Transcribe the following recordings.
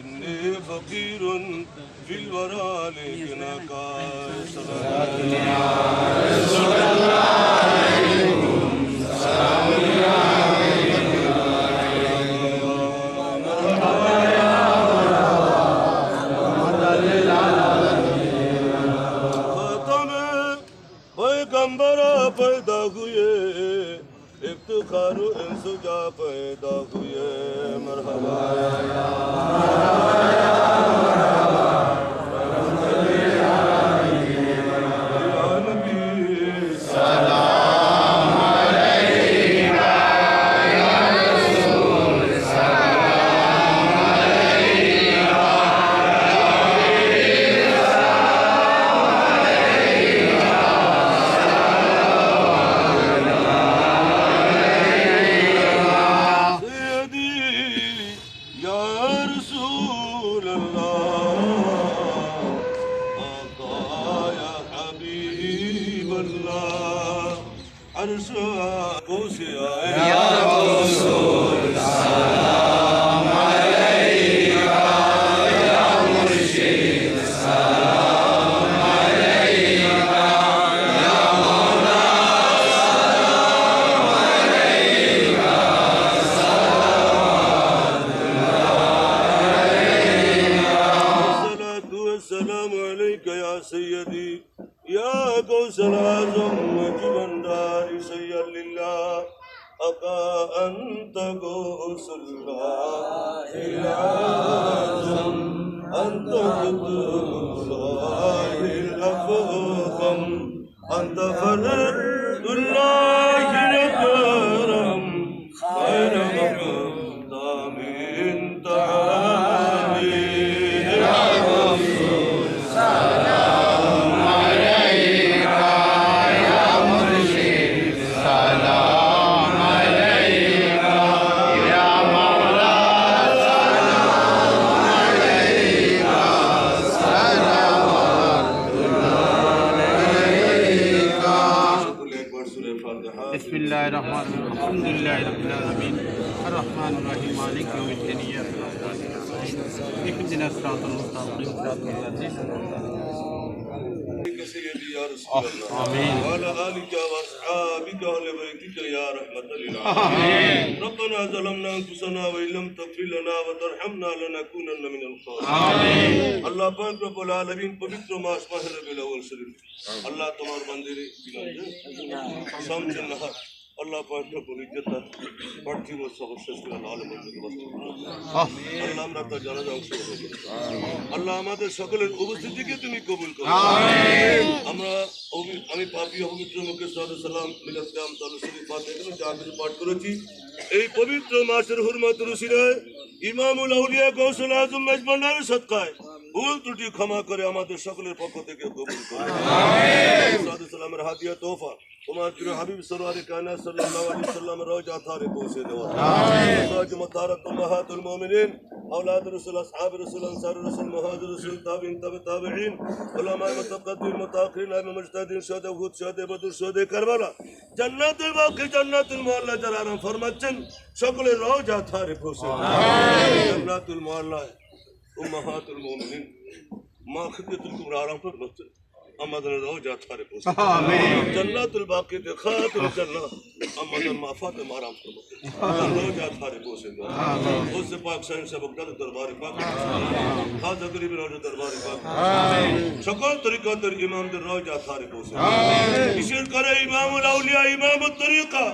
Thank you. karu ensu japay dahuye merhaba. ya merhaba ya Resulullah Arzu'a uzuyor Ya Resulullah اللہ ابا انت غوث اللہ العظم انت قطب اللہ الافغم انت فرد اللہ الرحيم مالك يوم الدين إياك نعبد وإياك نستعين اهدنا الصراط المستقيم صراط الذين سيدي يا رسول الله آمين. وعلى آلك وأصحابك وأهل بيتك يا رحمة للعالمين ربنا ظلمنا أنفسنا وإن لم تغفر لنا وترحمنا لنكونن من الخاسرين আল্লাহ পাক রব্বুল আলামিন পবিত্র মাস মাহে রবিউল আউয়াল শরীফ আল্লাহ তোমার মন্দিরে সমজন্নাহ আল্লাহ আলম আল্লাহ আমরা তার জানাজা অংশগ্রহণ আল্লাহ আমাদের সকলের উপস্থিতিকে তুমি কবুল করো। আমরা আমি পাপি অপবিত্র মুখে সালাম এখানে যা কিছু পাঠ করেছি। এই পবিত্র মাসের হুরমত রুসিরায় ইমামুল আউলিয়া কৌশল আজম মেজবান্ডারের সৎকায় ভুল ত্রুটি ক্ষমা করে আমাদের সকলের পক্ষ থেকে কবুল করো। সালামের হাদিয়া তোফা তোমার প্রিয় হাবিব সরওয়ারি কায়না সাল্লাল্লাহু আলাইহি সাল্লাম রওজা থারে পৌঁছে দেওয়া আজ মুতারাক উম্মাহাতুল মুমিনিন اولاد رسول اصحاب رسول انصار رسول مهاجر رسول تابعين تبع تابعين علماء متقدمين متاخرين ائمه مجتهدين شهداء উহুদ شهداء بدر شهداء কারবালা জান্নাতুল বাকি জান্নাতুল মুআল্লা যারা আরাম ফরমাচ্ছেন সকলের রওজা থারে পৌঁছে জান্নাতুল মুআল্লা উম্মাহাতুল মুমিনিন মা খিদমতুল কুবরা আরাম ফরমাচ্ছেন امد رضا ہو جاتا رہے پوسا ہاں، آمین. جنت الباقی تے خات الجنا امد المعفا تے مارا فرما امد رضا ہو ہاں، جاتا رہے پوسا آمین. خود سے پاک سائن سے بغداد دربار پاک. آمین. خاص اگری بھی روجہ دربار پاک. آمین. شکل طریقہ تر امام در رو جاتا رہے پوسا آمین. اسیر کرے امام الاولیاء امام الطریقہ.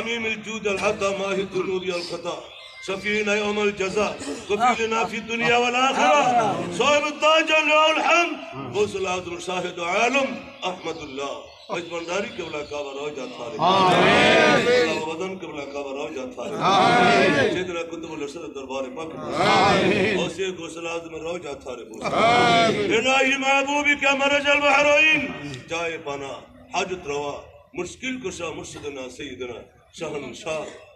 امیم الجود الحتا ماہی دنود یا الخطا. آمین شفينا يوم الجزاء كفيلنا في الدنيا والآخرة صاحب التاج له الحمد غوث العظم شاهد عالم أحمد الله مجبنداری قبلہ کعبہ روجہ تھارے آمین. وطن قبلہ کعبہ روجہ تھارے آمین. سیدنا کتب الرسل دربار پاک آمین. اوسیہ غسل اعظم روجہ تھارے آمین. الہی محبوبی کا مرج البحرین. جائے پانا حاجت روا مشکل کشا مرشدنا سیدنا شہنشاہ জিয়া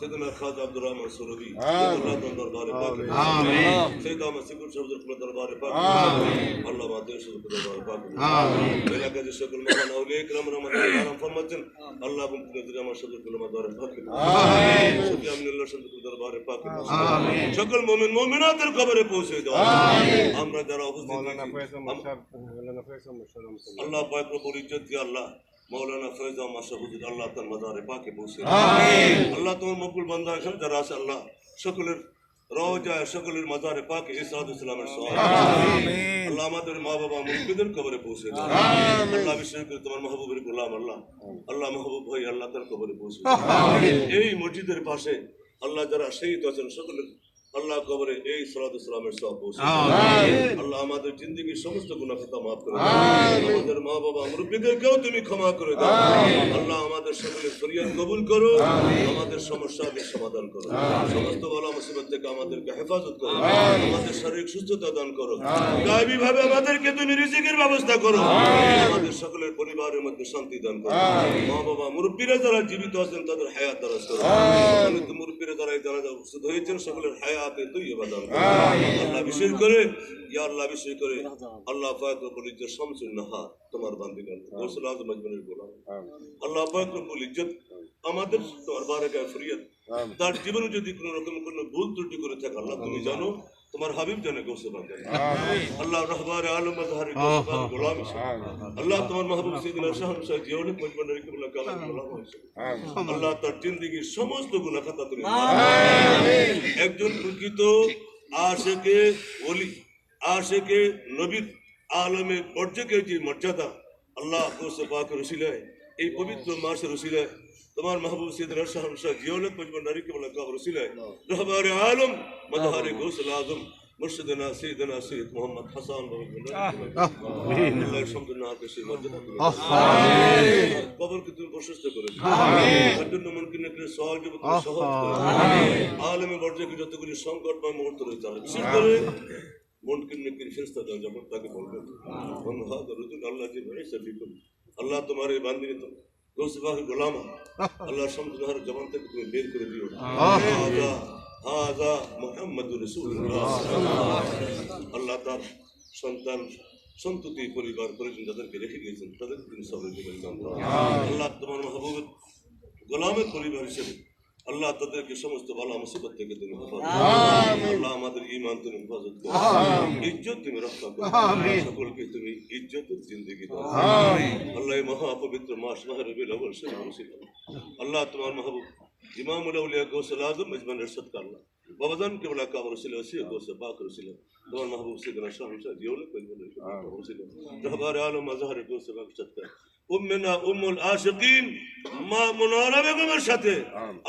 سيدنا الخاز عبد الرحمن السروبي آمين آمين سيدنا مسيح كل شبز القمة دربار فاك آمين الله ما تيش شبز القمة دربار فاك آمين بلا قد الشيخ المخان أولي إكرام رمان حرام فمت الله بم تنزل جامع شبز القمة دربار فاك آمين شبز أمن الله شبز القمة دربار فاك آمين شك المؤمن مؤمنات القبر بوسي دو آمين أمر جرى أفضل مولانا فيسا مشار مولانا فيسا مشار الله فاك ربو رجت يا الله মৌলানা ফৈজ মাসা হুজুর আল্লাহ তার মাজারে পাকে পৌঁছে আল্লাহ তোমার মকবুল বান্দা এখানে যারা আছে আল্লাহ সকলের রওজা সকলের মাজারে পাকে ইসলামের আল্লাহ আমাদের মা বাবা মুরব্বিদের কবরে পৌঁছে আল্লাহ বিশেষ করে তোমার মাহবুবের গোলাম আল্লাহ। আল্লাহ মাহবুব ভাই আল্লাহ তার কবরে পৌঁছে এই মসজিদের পাশে আল্লাহ যারা শহীদ আছেন সকলের আল্লাহ কবরে এই ইসলামের সব আল্লাহ আমাদের জিন্দগির সমস্ত খাতা মাফ করে আমাদের মা বাবা মুরব্বিদেরকেও তুমি ক্ষমা করে দাও। আল্লাহ আমাদের সকলের কবুল করো। আমাদের সমস্যাকে সমাধান করো। সমস্ত বলা মুসিবত থেকে আমাদেরকে হেফাজত করো। আমাদের শারীরিক সুস্থতা দান করো। গায়বী ভাবে আমাদেরকে তুমি রিজিকের ব্যবস্থা করো। আমাদের সকলের পরিবারের মধ্যে শান্তি দান করো। মা বাবা মুরব্বীরা যারা জীবিত আছেন তাদের হায়াত করো। সম্মানিত মুরব্বীরা যারা এই জানাজা উপস্থিত হয়েছেন সকলের হায়াতে তুই দান করো আল্লাহ বিশেষ করে ইয়া আল্লাহ বিশেষ করে আল্লাহ পাক রব্বুল ইজ্জত শামসুন নাহা তোমার বান্দিগান গৌসুল আজম আজমানের গোলাম। আল্লাহ পাক রব্বুল ইজ্জত আমাদের তোমার বারাকায় ফরিয়াদ। তার জীবনে যদি কোনো রকম কোনো ভুল ত্রুটি করে থাকে আল্লাহ তুমি জানো তোমার হাবিব জানে গৌসে বান্দান আল্লাহ রহবার আলম আজহারি গৌসে বান্দান গোলাম আল্লাহ তোমার মাহবুব সাইয়্যিদিনা শাহ শাহ জিয়াউল মজমান রিকুল্লাহ কালাম গোলাম আল্লাহ তার জিন্দগির সমস্ত গুনাহ খাতা তুমি করো। একজন প্রকৃত আশেকে ওলি আশেকে নবীর আলমে পর্যায়ে যে মর্যাদা আল্লাহ কোসে পাক রসিলায় এই পবিত্র মাসের রসিলায় তোমার মাহবুব সৈয়দনা শাহ শাহ জিয়াউলত মজমান নারিকে বলা কাব রসিলায় রহবার আলম মদহারে গৌসল আজম মুর্শিদনা সৈয়দনা সৈয়দ মোহাম্মদ হাসান আল্লাহ সম্পূর্ণ আদেশের মর্যাদা তুমি দাও। কবরকে তুমি প্রশস্ত করে দিও তার জন্য মনকে নেকড়ে সহজ তুমি সহজ করে দিও। আলেমে বর্জ্যকে যতগুলি সংকটময় মুহূর্ত রয়েছে বিশেষ করে মনকে নেকড়ে ফেরস্তা দাও যখন তাকে বলবেন বন্ধুহাত রুজুন আল্লাহ জি ভাই সফিকুল আল্লাহ তোমার এই বান্দিনে তো গোসবাহ গোলাম আল্লাহ সমুদ্র জবান থেকে তুমি বের করে দিও হাজা মোহাম্মদ রসুল্লাহ আল্লাহ তার সন্তান সন্ততি পরিবার পরিজন যাদেরকে রেখে গিয়েছেন তাদেরকে তিনি সবর আল্লাহ তোমার মাহবুবের গোলামের পরিবার হিসেবে আল্লাহ তাদেরকে সমস্ত বালা মুসিবত থেকে তুমি হেফাজত করো। আল্লাহ আমাদের ইমান তুমি হেফাজত করো ইজ্জত তুমি রক্ষা করো সকলকে তুমি ইজ্জতের জিন্দগি দাও আল্লাহ এই মহা পবিত্র মাস মাহের রবিউল আউয়াল সে মুসিব আল্লাহ তোমার মাহবুব ইমামুল আউলিয়া গৌসুল আজম মেজবানের সদকা আল্লাহ বাবাজান কে বলা কাবর ছিল ওসি গৌসে পাক ছিল তোমার মাহবুব সিদনা শাহ শাহ জিওলে মেজবানের সদকা ছিল রহবার আলম আজহার গৌসে পাক সদকা উম্মেনা উম্মুল আশিকিন মা মুনারা বেগমের সাথে।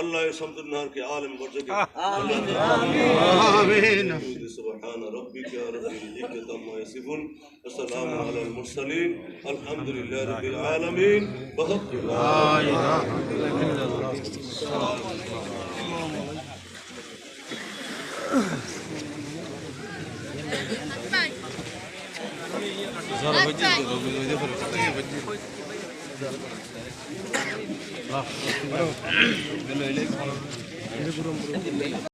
আল্লাহ শামসুল নাহারকে আলেম করছে আমিন। সুবহান রাব্বিকা রাব্বিল ইজ্জাতি আম্মা ইয়াসিফুন। Bak. Böyle öyle.